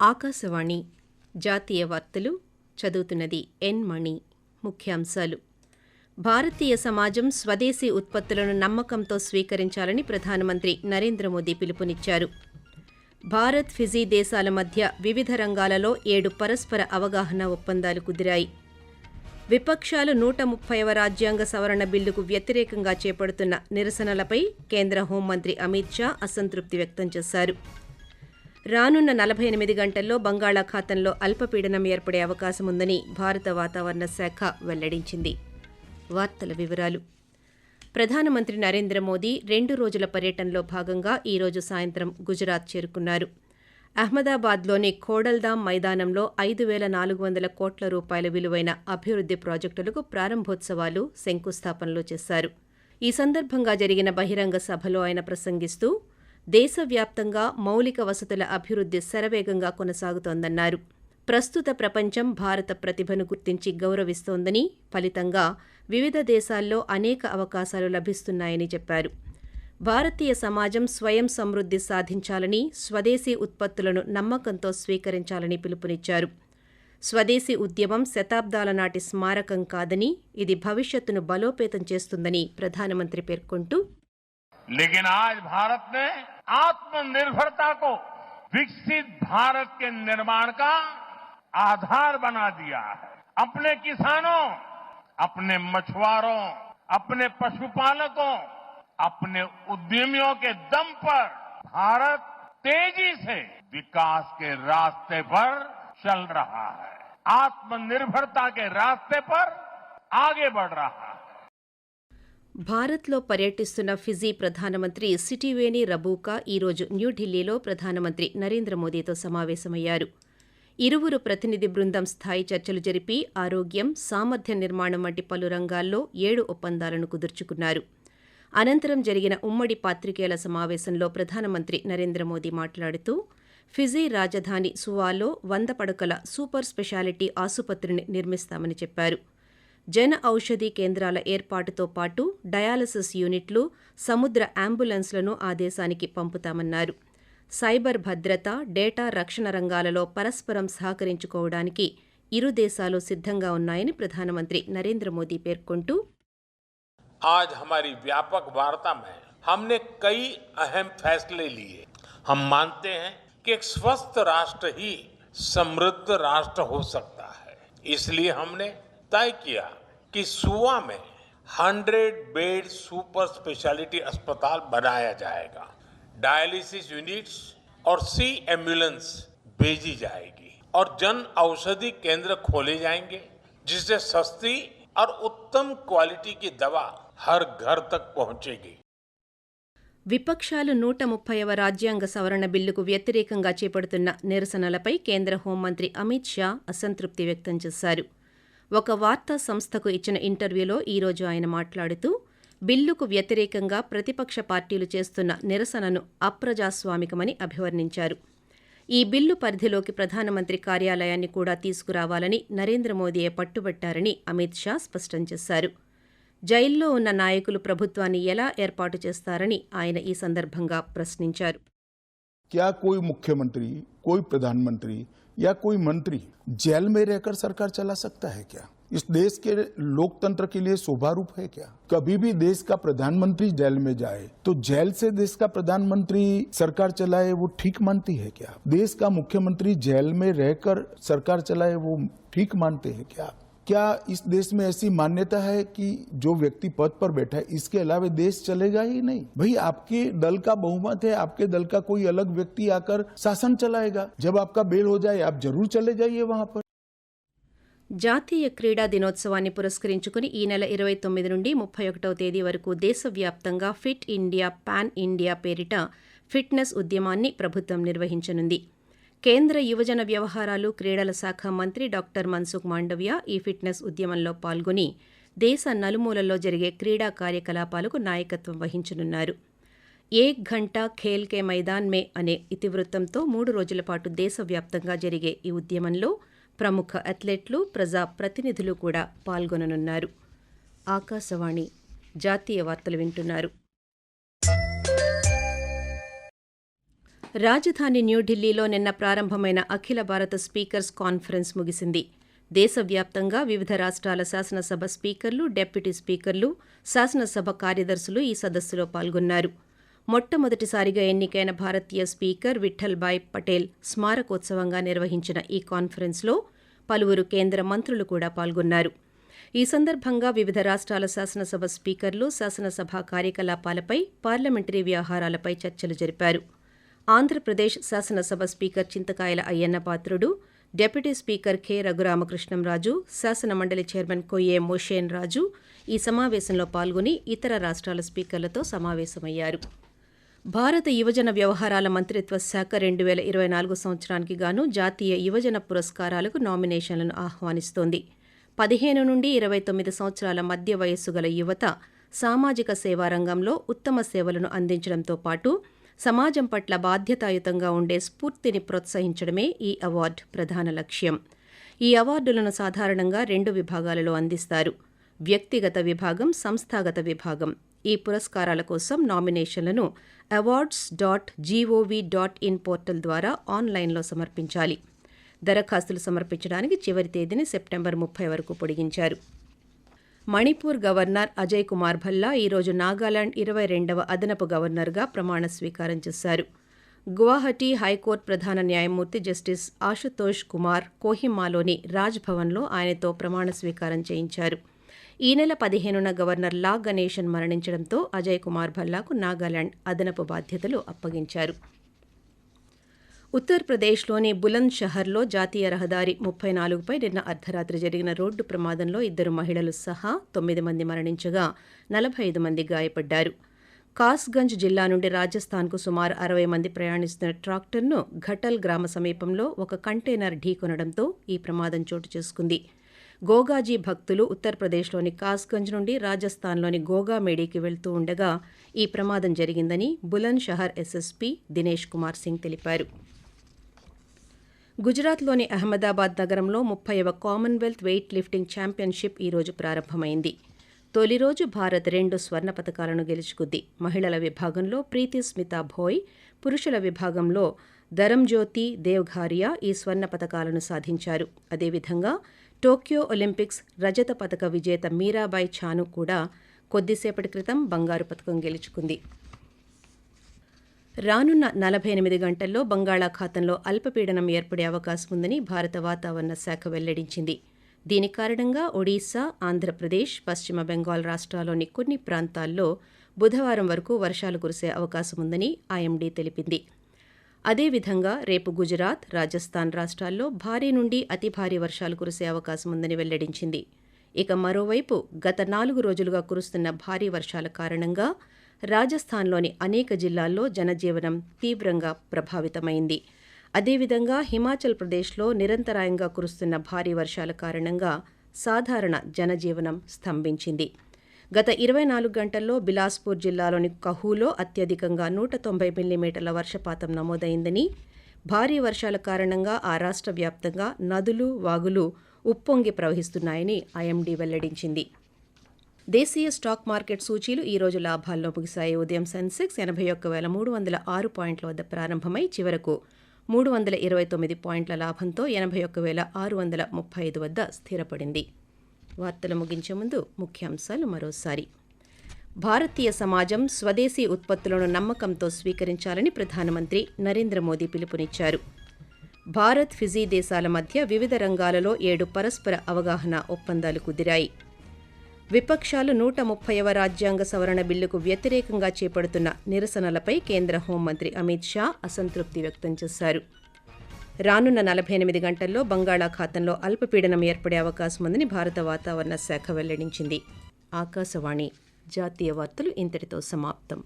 ఆకాశవాణి జాతీయ వార్తలు చదువుతున్నది ఎన్ మణి. ముఖ్యాంశాలు. భారతీయ సమాజం స్వదేశీ ఉత్పత్తులను నమ్మకంతో స్వీకరించాలని ప్రధానమంత్రి నరేంద్ర మోదీ పిలుపునిచ్చారు. భారత్ ఫిజీ దేశాల మధ్య వివిధ రంగాలలో ఏడు పరస్పర అవగాహన ఒప్పందాలు కుదిరాయి. విపక్షాలు నూట ముప్పైవ రాజ్యాంగ సవరణ బిల్లుకు వ్యతిరేకంగా చేపడుతున్న నిరసనలపై కేంద్ర హోంమంత్రి అమిత్ షా అసంతృప్తి వ్యక్తం చేశారు. రానున్న నలభై ఎనిమిది గంటల్లో బంగాళాఖాతంలో అల్పపీడనం ఏర్పడే అవకాశం ఉందని భారత వాతావరణ శాఖ వెల్లడించింది. వార్తల వివరాలు. ప్రధానమంత్రి నరేంద్ర మోదీ రెండు రోజుల పర్యటనలో భాగంగా ఈరోజు సాయంత్రం గుజరాత్ చేరుకున్నారు. అహ్మదాబాద్లోని ఖోడల్దామ్ మైదానంలో ఐదు వేల నాలుగు వందల కోట్ల రూపాయల విలువైన అభివృద్ది ప్రాజెక్టులకు ప్రారంభోత్సవాలు శంకుస్థాపనలు చేశారు. ఈ సందర్భంగా జరిగిన బహిరంగ సభలో ఆయన ప్రసంగిస్తూ దేశవ్యాప్తంగా మౌలిక వసతుల అభివృద్ధి శరవేగంగా కొనసాగుతోందన్నారు. ప్రస్తుత ప్రపంచం భారత ప్రతిభను గుర్తించి గౌరవిస్తోందని ఫలితంగా వివిధ దేశాల్లో అనేక అవకాశాలు లభిస్తున్నాయని చెప్పారు. భారతీయ సమాజం స్వయం సమృద్ధి సాధించాలని స్వదేశీ ఉత్పత్తులను నమ్మకంతో స్వీకరించాలని పిలుపునిచ్చారు. స్వదేశీ ఉద్యమం శతాబ్దాల నాటి స్మారకం కాదని ఇది భవిష్యత్తును బలోపేతం చేస్తుందని ప్రధానమంత్రి పేర్కొంటూ लेकिन आज भारत ने आत्मनिर्भरता को विकसित भारत के निर्माण का आधार बना दिया है। अपने किसानों, अपने मछुआरों, अपने पशुपालकों, अपने उद्यमियों के दम पर भारत तेज़ी से विकास के रास्ते पर चल रहा है। आत्मनिर्भरता के रास्ते पर आगे बढ़ रहा है। భారత్లో పర్యటిస్తున్న ఫిజీ ప్రధానమంత్రి సిటివేని రబూకా ఈరోజు న్యూఢిల్లీలో ప్రధానమంత్రి నరేంద్ర మోదీతో సమావేశమయ్యారు. ఇరువురు ప్రతినిధి బృందం స్థాయి చర్చలు జరిపి ఆరోగ్యం సామర్థ్య నిర్మాణం వంటి పలు రంగాల్లో ఏడు ఒప్పందాలను కుదుర్చుకున్నారు. అనంతరం జరిగిన ఉమ్మడి పాత్రికేయుల సమావేశంలో ప్రధానమంత్రి నరేంద్ర మోదీ మాట్లాడుతూ ఫిజీ రాజధాని సువాలో వంద పడకల సూపర్ స్పెషాలిటీ ఆసుపత్రిని నిర్మిస్తామని చెప్పారు. జన ఔషధి కేంద్రాల ఏర్పాటుతో పాటు డయాలసిస్ యూనిట్లు సముద్ర అంబులెన్స్లను ఆ దేశానికి పంపుతామన్నారు సైబర్ భద్రత డేటా రక్షణ రంగాలలో పరస్పరం సహకరించుకోవడానికి ఇరు దేశాలు సిద్ధంగా ఉన్నాయని ప్రధానమంత్రి నరేంద్ర మోదీ పేర్కొంటూ आज हमारी व्यापक वार्ता में हमने कई अहम फैसले लिए हम मानते हैं कि एक स्वस्थ राष्ट्र ही समृद्ध राष्ट्र हो सकता है इसलिए हमने तय किया कि सुआ में 100 बेड सुपर स्पेशलिटी अस्पताल बनाया जाएगा डायलिसिस यूनिट्स और सी एम्बुलेंस भेजी जाएगी और जन औषधि केंद्र खोले जाएंगे जिससे सस्ती और उत्तम क्वालिटी की दवा हर घर तक पहुंचेगी విపక్షాలు నూట ముప్పైవ రాజ్యాంగ సవరణ బిల్లుకు వ్యతిరేకంగా చేపడుతున్న నిరసనలపై కేంద్ర హోంమంత్రి అమిత్ షా అసంతృప్తి వ్యక్తం చేశారు ఒక వార్తా సంస్థకు ఇచ్చిన ఇంటర్వ్యూలో ఈరోజు ఆయన మాట్లాడుతూ బిల్లుకు వ్యతిరేకంగా ప్రతిపక్ష పార్టీలు చేస్తున్న నిరసనను అప్రజాస్వామికమని అభివర్ణించారు. ఈ బిల్లు పరిధిలోకి ప్రధానమంత్రి కార్యాలయాన్ని కూడా తీసుకురావాలని నరేంద్ర మోదీయే పట్టుబట్టారని అమిత్ షా స్పష్టం చేశారు. జైల్లో ఉన్న నాయకులు ప్రభుత్వాన్ని ఎలా ఏర్పాటు చేస్తారని ఆయన ఈ సందర్భంగా ప్రశ్నించారు. క్యా కోయి ముఖ్యమంత్రి కోయి ప్రధానమంత్రి या कोई मंत्री जेल में रहकर सरकार चला सकता है क्या? इस देश के लोकतंत्र के लिए शोभारूप है क्या? कभी भी देश का प्रधानमंत्री जेल में जाए तो जेल से देश का प्रधानमंत्री सरकार चलाए, वो ठीक मानती है क्या? देश का मुख्यमंत्री जेल में रहकर सरकार चलाए, वो ठीक मानते हैं क्या क्या इस देश में ऐसी मान्यता है कि जो व्यक्ति पद पर बैठा है इसके अलावा देश चलेगा ही नहीं भाई आपके दल का बहुमत है आपके दल का कोई अलग व्यक्ति आकर शासन चलाएगा जब आपका बेल हो जाए आप जरूर चले जाइए वहां पर జాతీయ క్రీడా దినోత్సవాన్ని పురస్కరించుకుని ఈ నెల ఇరవై తొమ్మిది నుండి ముప్పై ఒకటవ తేదీ వరకు దేశవ్యాప్తంగా ఫిట్ ఇండియా పాన్ ఇండియా పేరిట ఫిట్నెస్ ఉద్యమాన్ని ప్రభుత్వం నిర్వహించనుంది కేంద్ర యువజన వ్యవహారాలు క్రీడల శాఖ మంత్రి డాక్టర్ మన్సుఖ్ మాండవ్య ఈ ఫిట్నెస్ ఉద్యమంలో పాల్గొని దేశ నలుమూలల్లో జరిగే క్రీడా కార్యకలాపాలకు నాయకత్వం వహించనున్నారు. ఏక్ ఘంటా ఖేల్ కే మైదాన్ మే అనే ఇతివృత్తంతో మూడు రోజుల పాటు దేశవ్యాప్తంగా జరిగే ఈ ఉద్యమంలో ప్రముఖ అథ్లెట్లు ప్రజా ప్రతినిధులు కూడా పాల్గొననున్నారు. ఆకాశవాణి జాతీయ వార్తలు వింటున్నారు. రాజధాని న్యూఢిల్లీలో నిన్న ప్రారంభమైన అఖిల భారత స్పీకర్స్ కాన్ఫరెన్స్ ముగిసింది. దేశవ్యాప్తంగా వివిధ రాష్ట్రాల శాసనసభ స్పీకర్లు డిప్యూటీ స్పీకర్లు శాసనసభ కార్యదర్శులు ఈ సదస్సులో పాల్గొన్నారు. మొట్టమొదటిసారిగా ఎన్నికైన భారతీయ స్పీకర్ విఠల్భాయ్ పటేల్ స్మారకోత్సవంగా నిర్వహించిన ఈ కాన్ఫరెన్స్లో పలువురు కేంద్ర మంత్రులు కూడా పాల్గొన్నారు. ఈ సందర్భంగా వివిధ రాష్ట్రాల శాసనసభ స్పీకర్లు శాసనసభ కార్యకలాపాలపై పార్లమెంటరీ వ్యవహారాలపై చర్చలు జరిపారు. ఆంధ్రప్రదేశ్ శాసనసభ speaker Chintakayala Ayyanna Patrudu deputy speaker K. Raghurama Krishnam Raju శాసనమండలి చైర్మన్ కొయ్యే మోషేన్ రాజు ఈ సమావేశంలో పాల్గొని ఇతర రాష్ట్రాల స్పీకర్లతో సమావేశమయ్యారు. భారత యువజన వ్యవహారాల మంత్రిత్వ శాఖ రెండు వేల ఇరవై నాలుగు సంవత్సరానికి గాను జాతీయ యువజన పురస్కారాలకు నామినేషన్లను ఆహ్వానిస్తోంది. పదిహేను నుండి ఇరవై తొమ్మిది సంవత్సరాల మధ్య వయస్సు గల యువత సామాజిక సేవా రంగంలో ఉత్తమ సేవలను అందించడంతో పాటు సమాజం పట్ల బాధ్యతాయుతంగా ఉండే స్ఫూర్తిని ప్రోత్సహించడమే ఈ అవార్డు ప్రధాన లక్ష్యం. ఈ అవార్డులను సాధారణంగా రెండు విభాగాలలో అందిస్తారు. వ్యక్తిగత విభాగం సంస్థాగత విభాగం. ఈ పురస్కారాల కోసం నామినేషన్లను awards dot G O V dot in portal ద్వారా ఆన్లైన్లో సమర్పించాలి. దరఖాస్తులు సమర్పించడానికి చివరి తేదీని సెప్టెంబర్ ముప్పై వరకు పొడిగించారు. మణిపూర్ గవర్నర్ అజయ్ కుమార్ భల్లా ఈరోజు నాగాలాండ్ ఇరవై రెండవ అదనపు గవర్నర్గా ప్రమాణ స్వీకారం చేశారు. గువాహటి హైకోర్టు ప్రధాన న్యాయమూర్తి జస్టిస్ ఆశుతోష్ కుమార్ కోహిమాలోని రాజ్ భవన్లో ఆయనతో ప్రమాణ స్వీకారం చేయించారు. ఈ నెల పదిహేనున గవర్నర్ లా గణేశన్ మరణించడంతో అజయ్ కుమార్ భల్లాకు నాగాలాండ్ అదనపు బాధ్యతలు అప్పగించారు. ఉత్తరప్రదేశ్లోని బులంద్ షహర్లో జాతీయ రహదారి ముప్పై నాలుగుపై నిన్న అర్ధరాత్రి జరిగిన రోడ్డు ప్రమాదంలో ఇద్దరు మహిళలు సహా తొమ్మిది మంది మరణించగా నలభై ఐదు మంది గాయపడ్డారు. కాస్గంజ్ జిల్లా నుండి రాజస్థాన్కు సుమారు అరవై మంది ప్రయాణిస్తున్న ట్రాక్టర్ను ఘటల్ గ్రామ సమీపంలో ఒక కంటైనర్ ఢీకొనడంతో ఈ ప్రమాదం చోటు చేసుకుంది. గోగాజీ భక్తులు ఉత్తరప్రదేశ్లోని కాస్గంజ్ నుండి రాజస్థాన్లోని గోగామేడీకి వెళ్తూ ఉండగా ఈ ప్రమాదం జరిగిందని బులంద్ షహర్ ఎస్ఎస్పీ దినేష్ కుమార్ సింగ్ తెలిపారు. గుజరాత్లోని అహ్మదాబాద్ నగరంలో ముప్పైవ కామన్వెల్త్ వెయిట్ లిఫ్టింగ్ ఛాంపియన్షిప్ ఈరోజు ప్రారంభమైంది. తొలి రోజు భారత్ రెండు స్వర్ణ పతకాలను గెలుచుకుంది. మహిళల విభాగంలో ప్రీతి స్మితా భోయ్ పురుషుల విభాగంలో ధరంజ్యోతి దేవ్ఘారియా ఈ స్వర్ణ పతకాలను సాధించారు. అదేవిధంగా టోక్యో ఒలింపిక్స్ రజత పతక విజేత మీరాబాయ్ చాను కూడా కొద్దిసేపటి క్రితం బంగారు పతకం గెలుచుకుంది. రానున్న నలభై ఎనిమిది గంటల్లో బంగాళాఖాతంలో అల్పపీడనం ఏర్పడే అవకాశం ఉందని భారత వాతావరణ శాఖ వెల్లడించింది. దీని కారణంగా ఒడిశా ఆంధ్రప్రదేశ్ పశ్చిమ బెంగాల్ రాష్ట్రాల్లోని కొన్ని ప్రాంతాల్లో బుధవారం వరకు వర్షాలు కురిసే అవకాశం ఉందని ఐఎండీ తెలిపింది. అదేవిధంగా రేపు గుజరాత్ రాజస్థాన్ రాష్ట్రాల్లో భారీ నుండి అతి భారీ వర్షాలు కురిసే అవకాశం ఉందని వెల్లడించింది. ఇక మరోవైపు గత నాలుగు రోజులుగా కురుస్తున్న భారీ వర్షాల కారణంగా రాజస్థాన్లోని అనేక జిల్లాల్లో జనజీవనం తీవ్రంగా ప్రభావితమైంది. అదేవిధంగా హిమాచల్ ప్రదేశ్లో నిరంతరాయంగా కురుస్తున్న భారీ వర్షాల కారణంగా సాధారణ జనజీవనం స్తంభించింది. గత ఇరవై నాలుగు గంటల్లో బిలాస్పూర్ జిల్లాలోని కహూలో అత్యధికంగా నూట తొంభై మిల్లీమీటర్ల వర్షపాతం నమోదైందని భారీ వర్షాల కారణంగా ఆ రాష్ట్ర వ్యాప్తంగా నదులు వాగులు ఉప్పొంగి ప్రవహిస్తున్నాయని ఐఎండీ వెల్లడించింది. దేశీయ స్టాక్ మార్కెట్ సూచీలు ఈ రోజు లాభాల్లో ముగిశాయి. ఉదయం సెన్సెక్స్ ఎనభై ఒక్క వేల మూడు వందల ఆరు పాయింట్ల వద్ద ప్రారంభమై చివరకు మూడు వందల ఇరవై తొమ్మిది పాయింట్ల లాభంతో ఎనభై ఒక్క వేల ఆరు వందల ముప్పై ఐదు వద్ద స్థిరపడింది. వార్తలు ముగించే ముందు ముఖ్యాంశాలు మరోసారి. భారతీయ సమాజం స్వదేశీ ఉత్పత్తులను నమ్మకంతో స్వీకరించాలని ప్రధానమంత్రి నరేంద్ర మోదీ పిలుపునిచ్చారు. భారత్ ఫిజీ దేశాల మధ్య వివిధ రంగాలలో ఏడు పరస్పర అవగాహన ఒప్పందాలు కుదిరాయి. విపక్షాలు నూట ముప్పైవ రాజ్యాంగ సవరణ బిల్లుకు వ్యతిరేకంగా చేపడుతున్న నిరసనలపై కేంద్ర హోంమంత్రి అమిత్ షా అసంతృప్తి వ్యక్తం చేశారు. రానున్న నలభై ఎనిమిది గంటల్లో బంగాళాఖాతంలో అల్పపీడనం ఏర్పడే అవకాశం ఉందని భారత వాతావరణ శాఖ వెల్లడించింది. ఆకాశవాణి జాతీయ వార్తలు ఇంతటితో సమాప్తం.